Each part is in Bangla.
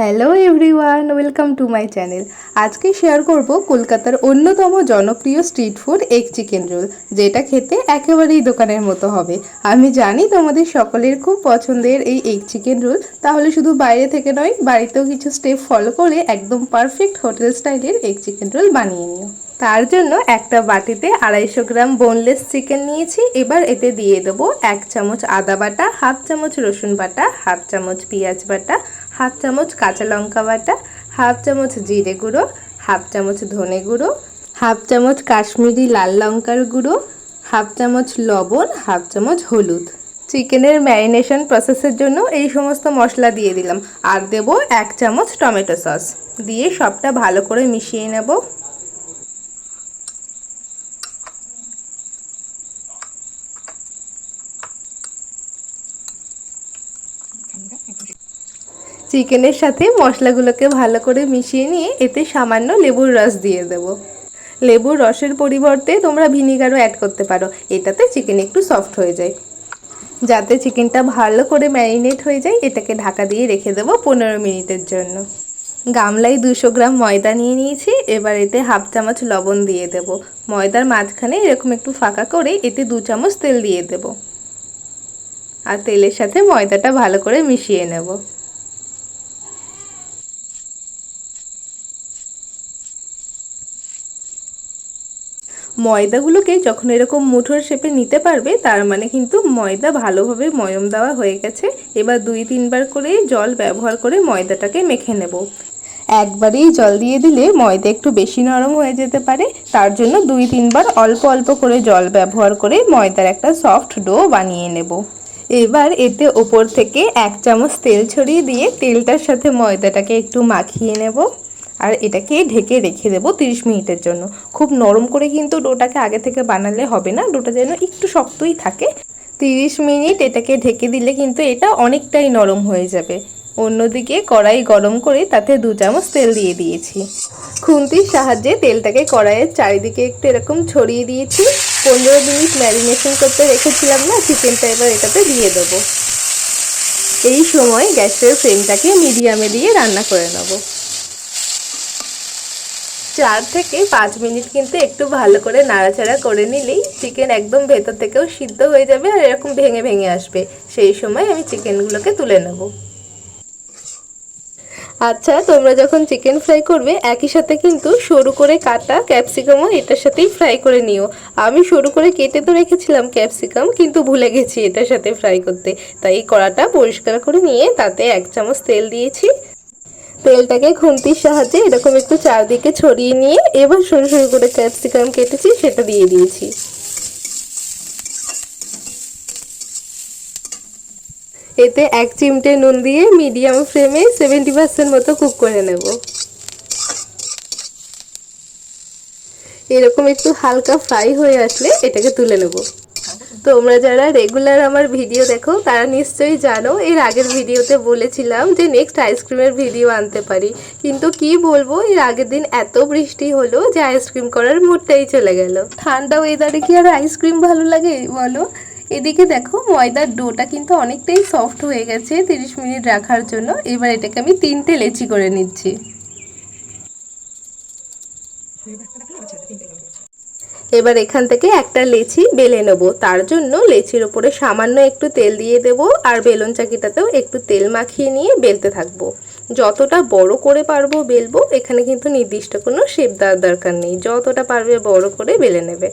Hello everyone, welcome to my channel. আজকে শেয়ার করব কলকাতার অন্যতম জনপ্রিয় street food egg chicken roll, যেটা খেতে একেবারেই দোকানের মতো হবে। আমি জানি তোমাদের সকলের খুব পছন্দের এই এগ চিকেন রোল, তাহলে শুধু বাইরে থেকে নয়, বাড়িতেও কিছু স্টেপ ফলো করে একদম পারফেক্ট হোটেল স্টাইলের এগ চিকেন রোল বানিয়ে নিও। তার জন্য একটা বাটিতে আড়াইশো গ্রাম বোনলেস চিকেন নিয়েছি, এবার এতে দিয়ে দেবো এক চামচ আদা বাটা, হাফ চামচ রসুন বাটা, হাফ চামচ পেঁয়াজ বাটা হাফ চামচ কাঁচা লঙ্কা বাটা, হাফ চামচ জিরে গুঁড়ো, হাফ চামচ ধনে গুঁড়ো, হাফ চামচ কাশ্মীরি লাল লঙ্কার গুঁড়ো, হাফ চামচ লবণ, হাফ চামচ হলুদ। চিকেনের ম্যারিনেশন প্রসেসের জন্য এই সমস্ত মশলা দিয়ে দিলাম। আর দেব এক চামচ টমেটো সস। দিয়ে সবটা ভালো করে মিশিয়ে নেব। চিকেনের সাথে মশলাগুলোকে ভালো করে মিশিয়ে নিয়ে এতে সামান্য লেবুর রস দিয়ে দেব। লেবুর রসের পরিবর্তে তোমরা ভিনিগারও অ্যাড করতে পারো। এটাতে চিকেন একটু সফট হয়ে যায়। যাতে চিকেনটা ভালো করে ম্যারিনেট হয়ে যায়, এটাকে ঢাকা দিয়ে রেখে দেবো পনেরো মিনিটের জন্য। গামলায় দুশো গ্রাম ময়দা নিয়ে নিয়েছি, এবার এতে হাফ চামচ লবণ দিয়ে দেব। ময়দার মাঝখানে এরকম একটু ফাঁকা করে এতে দু চামচ তেল দিয়ে দেব। আর তেলের সাথে ময়দাটা ভালো করে মিশিয়ে নেব। ময়দাগুলোকে যখন এরকম মুঠোর শেপে নিতে পারবে, তার মানে কিন্তু ময়দা ভালোভাবে ময়ম দেওয়া হয়ে গেছে। এবার দুই তিনবার করে জল ব্যবহার করে ময়দাটাকে মেখে নেব। একবারেই জল দিয়ে দিলে ময়দা একটু বেশি নরম হয়ে যেতে পারে। তার জন্য দুই তিনবার অল্প অল্প করে জল ব্যবহার করে ময়দার একটা সফট ডো বানিয়ে নেব। এবার এতে ওপর থেকে এক চামচ তেল ছড়িয়ে দিয়ে তেলটার সাথে ময়দাটাকে একটু মাখিয়ে নেব। আর এটাকে ঢেকে রেখে দেবো তিরিশ মিনিটের জন্য। খুব নরম করে কিন্তু ডোটাকে আগে থেকে বানালে হবে না, ডোটা যেন একটু শক্তই থাকে। তিরিশ মিনিট এটাকে ঢেকে দিলে কিন্তু এটা অনেকটাই নরম হয়ে যাবে। অন্যদিকে কড়াই গরম করে তাতে দু চামচ তেল দিয়ে দিয়েছি। খুন্তির সাহায্যে তেলটাকে কড়াইয়ের চারিদিকে একটু এরকম ছড়িয়ে দিয়েছি। পনেরো মিনিট ম্যারিনেশন করতে রেখেছিলাম না, চিকেনটা এবার এটাতে দিয়ে দেবো। এই সময় গ্যাসের ফ্লেমটাকে মিডিয়ামে দিয়ে রান্না করে নেব। চার থেকে পাঁচ মিনিট কিন্তু একটু ভালো করে নাড়াচাড়া করে নিলেই চিকেন একদম ভেতর থেকেও সিদ্ধ হয়ে যাবে আর এরকম ভেঙে ভেঙে আসবে। সেই সময় আমি চিকেনগুলোকে তুলে নেব। আচ্ছা তোমরা যখন চিকেন ফ্রাই করবে, একই সাথে কিন্তু সরু করে কাটা ক্যাপসিকামও এটার সাথেই ফ্রাই করে নিও। আমি সরু করে কেটে তো রেখেছিলাম ক্যাপসিকাম কিন্তু ভুলে গেছি এটার সাথে ফ্রাই করতে। তাই কড়াটা পরিষ্কার করে নিয়ে তাতে এক চামচ তেল দিয়েছি। তেলটাকে খুন্তির সাহায্যে এরকম একটু চারদিকে ছড়িয়ে নিয়ে এবার সরু সরু করে ক্যাপসিকাম কেটেছি, সেটা দিয়ে দিয়েছি। এতে এক চিমটে নুন দিয়ে মিডিয়াম ফ্লেমে সেভেন্টি পার্সেন্ট মতো কুক করে নেব। এরকম একটু হালকা ফ্রাই হয়ে আসলে এটাকে তুলে নেব। তোমরা যারা রেগুলার আমার ভিডিও দেখো, তারা নিশ্চয়ই জানো, এর আগের ভিডিওতে বলেছিলাম যে নেক্সট আইসক্রিমের ভিডিও আনতে পারি। কিন্তু কি বলব, এর আগের দিন এত বৃষ্টি হলো যে আইসক্রিম করার মুডটাই চলে গেল। ঠান্ডা ওয়েদারে কি আর আইসক্রিম ভালো লাগে, বলো? এদিকে দেখো, ময়দার ডোটা কিন্তু অনেকটাই সফট হয়ে গেছে তিরিশ মিনিট রাখার জন্য। এবার এটাকে আমি তিনটে লেচি করে নিচ্ছি। এবার এখান থেকে একটা লেচি বেলে নেব। তার জন্য লেচির ওপরে সামান্য একটু তেল দিয়ে দেব আর বেলুন চাকিটাতেও একটু তেল মাখিয়ে নিয়ে বেলতে থাকব। যতটা বড় করে পারব বেলবো, এখানে কিন্তু নির্দিষ্ট কোনো শেপ দেওয়ার দরকার নেই। যতটা পারবে বড় করে বেলে নেবে।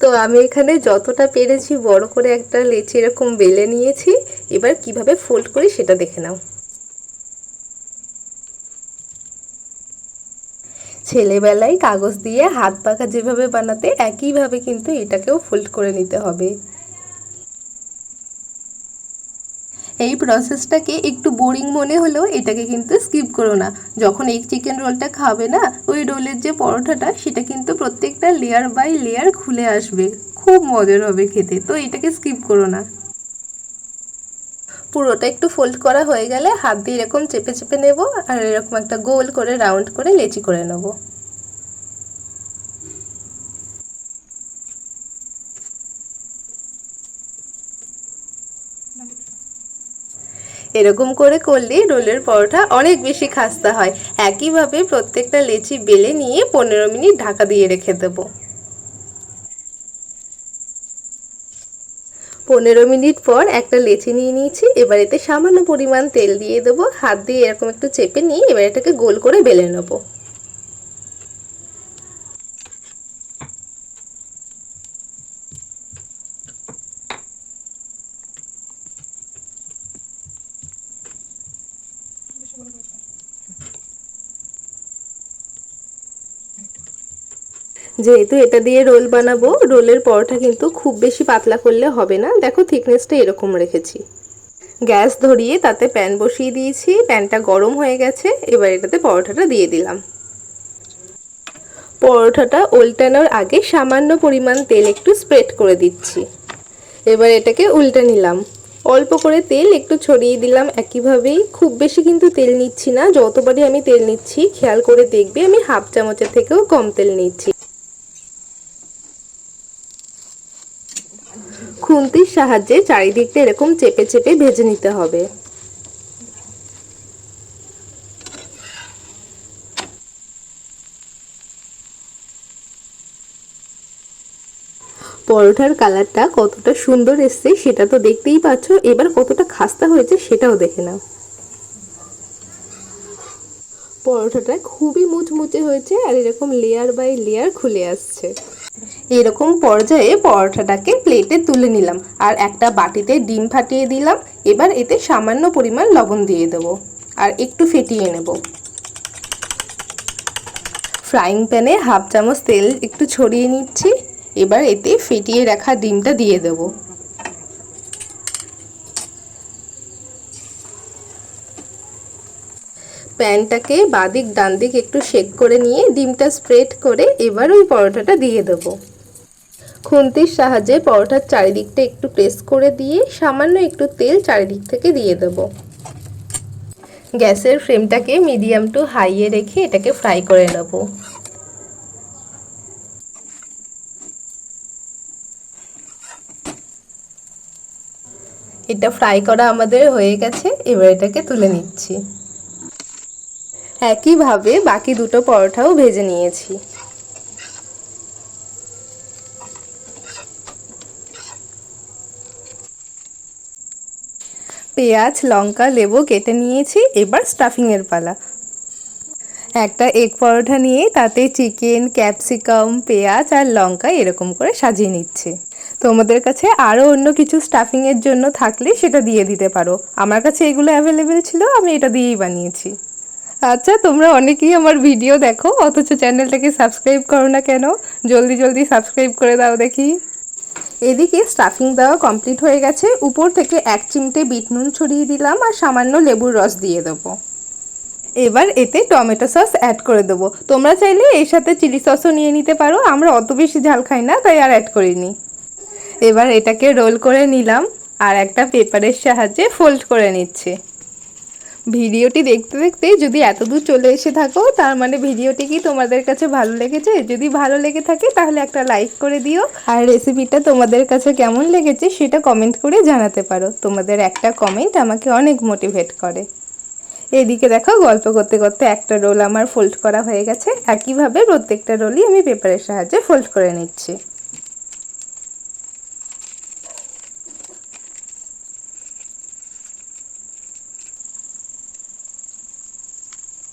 তো আমি এখানে যতটা পেরেছি বড় করে একটা লেচি এরকম বেলে নিয়েছি। এবার কীভাবে ফোল্ড করি সেটা দেখে নাও। ছেলেবেলায় কাগজ দিয়ে হাত পাখা যেভাবে বানাতে, একইভাবে কিন্তু এটাকেও ফোল্ড করে নিতে হবে। এই প্রসেসটাকে একটু বোরিং মনে হলেও এটাকে কিন্তু স্কিপ করো না। যখন এই চিকেন রোলটা খাবে না, ওই রোলের যে পরোটাটা সেটা কিন্তু প্রত্যেকটা লেয়ার বাই লেয়ার খুলে আসবে। খুব মজার হবে খেতে, তো এটাকে স্কিপ করো না। পুরোটা একটু ফোল্ড করা হয়ে গেলে হাত দিয়ে এরকম চেপে চেপে নেব আর এরকম একটা গোল করে রাউন্ড করে লেচি করে নেব। এরকম করে করলে রোলের পরোটা অনেক বেশি খাস্তা হয়। একইভাবে প্রত্যেকটা লেচি বেলে নিয়ে পনেরো মিনিট ঢাকা দিয়ে রেখে দেবো। পনেরো মিনিট পর একটা লেচি নিয়ে নিয়েছি। এবার এতে সামান্য পরিমাণ তেল দিয়ে দেবো। হাত দিয়ে এরকম একটু চেপে নিয়ে এবার এটাকে গোল করে বেলে নেব। যেহেতু এটা দিয়ে রোল বানাবো, রোলের পরোটা কিন্তু খুব বেশি পাতলা করলে হবে না। দেখো থিকনেসটা এরকম রেখেছি। গ্যাস ধরিয়ে তাতে প্যান বসিয়ে দিয়েছি প্যানটা গরম হয়ে গেছে, এবার এটাতে পরোটাটা দিয়ে দিলাম। পরোটাটা উল্টানোর আগে সামান্য পরিমাণ তেল একটু স্প্রেড করে দিচ্ছি। এবার এটাকে উল্টে নিলাম। অল্প করে তেল একটু ছড়িয়ে দিলাম একইভাবেই। খুব বেশি কিন্তু তেল নিচ্ছি না, যতবারই আমি তেল নিচ্ছি, খেয়াল করে দেখবে আমি হাফ চামচের থেকেও কম তেল নিচ্ছি। খুন্তির সাহায্যে চারিদিকটা এরকম চেপে চেপে ভেজে নিতে হবে। পরোটার কালারটা কতটা সুন্দর এসছে সেটা তো দেখতেই পাচ্ছ, এবার কতটা খাস্তা হয়েছে সেটাও দেখে নাও। পরোটাটা খুবই মুচমুচে হয়েছে আর এরকম লেয়ার বাই লেয়ার খুলে আসছে। এরকম পর্যায়ে পরোটাটাকে প্লেটে তুলে নিলাম আর একটা বাটিতে ডিম ফাটিয়ে দিলাম। এবার এতে সামান্য পরিমাণ লবণ দিয়ে দেব আর একটু ফেটিয়ে নেব। ফ্রাইং প্যানে হাফ চামচ তেল একটু ছড়িয়ে নিচ্ছি। এবার এতে ফেটিয়ে রাখা ডিমটা দিয়ে দেবো। প্যানটাকে বাদিক ডান দিক একটু শেক করে নিয়ে ডিমটা স্প্রেড করে এবার ওই পরোটাটা দিয়ে দেবো। খুন্তির সাহায্যে পরোটার চারিদিকটা একটু প্রেস করে দিয়ে সামান্য একটু তেল চারিদিক থেকে দিয়ে দেব। গ্যাসের ফ্লেমটাকে মিডিয়াম টু হাইয়ে রেখে এটাকে ফ্রাই করে নেব। এটা ফ্রাই করা আমাদের হয়ে গেছে, এবার এটাকে তুলে নিচ্ছি। একইভাবে বাকি দুটো পরোটাও ভেজে নিয়েছি। পেঁয়াজ, লঙ্কা, লেবু কেটে নিয়েছি, এবার স্টাফিংয়ের পালা। একটা এগ পরোটা নিয়ে তাতে চিকেন, ক্যাপসিকাম, পেঁয়াজ আর লঙ্কা এরকম করে সাজিয়ে নিচ্ছে। তোমাদের কাছে আরও অন্য কিছু স্টাফিংয়ের জন্য থাকলে সেটা দিয়ে দিতে পারো। আমার কাছে এগুলো অ্যাভেলেবেল ছিল, আমি এটা দিয়েই বানিয়েছি। আচ্ছা তোমরা অনেকেই আমার ভিডিও দেখো, অথচ চ্যানেলটাকে সাবস্ক্রাইব করো না কেন? জলদি জলদি সাবস্ক্রাইব করে দাও দেখি। এদিকে স্টাফিং দেওয়া কমপ্লিট হয়ে গেছে, উপর থেকে এক চিমটে বিট নুন ছড়িয়ে দিলাম আর সামান্য লেবুর রস দিয়ে দেবো। এবার এতে টমেটো সস অ্যাড করে দেবো। তোমরা চাইলে এর সাথে চিলি সসও নিয়ে নিতে পারো, আমরা অত বেশি ঝাল খাই না, তাই আর অ্যাড করিনি। এবার এটাকে রোল করে নিলাম, আর একটা পেপারের সাহায্যে ফোল্ড করে নিচ্ছে। ভিডিওটি দেখতে দেখতে যদি এতদূর চলে এসে থাকো, তার মানে ভিডিওটি কি তোমাদের কাছে ভালো লেগেছে? যদি ভালো লেগে থাকে, তাহলে একটা লাইক করে দিও। আর রেসিপিটা তোমাদের কাছে কেমন লেগেছে, সেটা কমেন্ট করে জানাতে পারো। তোমাদের একটা কমেন্ট আমাকে অনেক মোটিভেট করে। এদিকে দেখো, গল্প করতে করতে একটা রোল আমার ফোল্ড করা হয়ে গেছে। একইভাবে প্রত্যেকটা রোলই আমি পেপারের সাহায্যে ফোল্ড করে নিচ্ছি।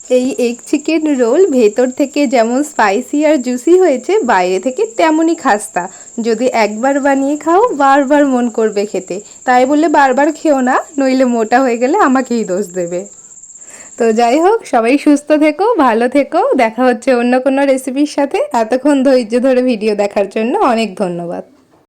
এই এগ চিকেন রোল ভেতর থেকে যেমন স্পাইসি আর জুসি হয়েছে, বাইরে থেকে তেমনই খাস্তা। যদি একবার বানিয়ে খাও, বারবার মন করবে খেতে। তাই বলে বারবার খেও না, নইলে মোটা হয়ে গেলে আমাকেই দোষ দেবে। তো যাই হোক, সবাই সুস্থ থেকো, ভালো থেকো। দেখা হচ্ছে অন্য কোনো রেসিপির সাথে। এতক্ষণ ধৈর্য ধরে ভিডিও দেখার জন্য অনেক ধন্যবাদ।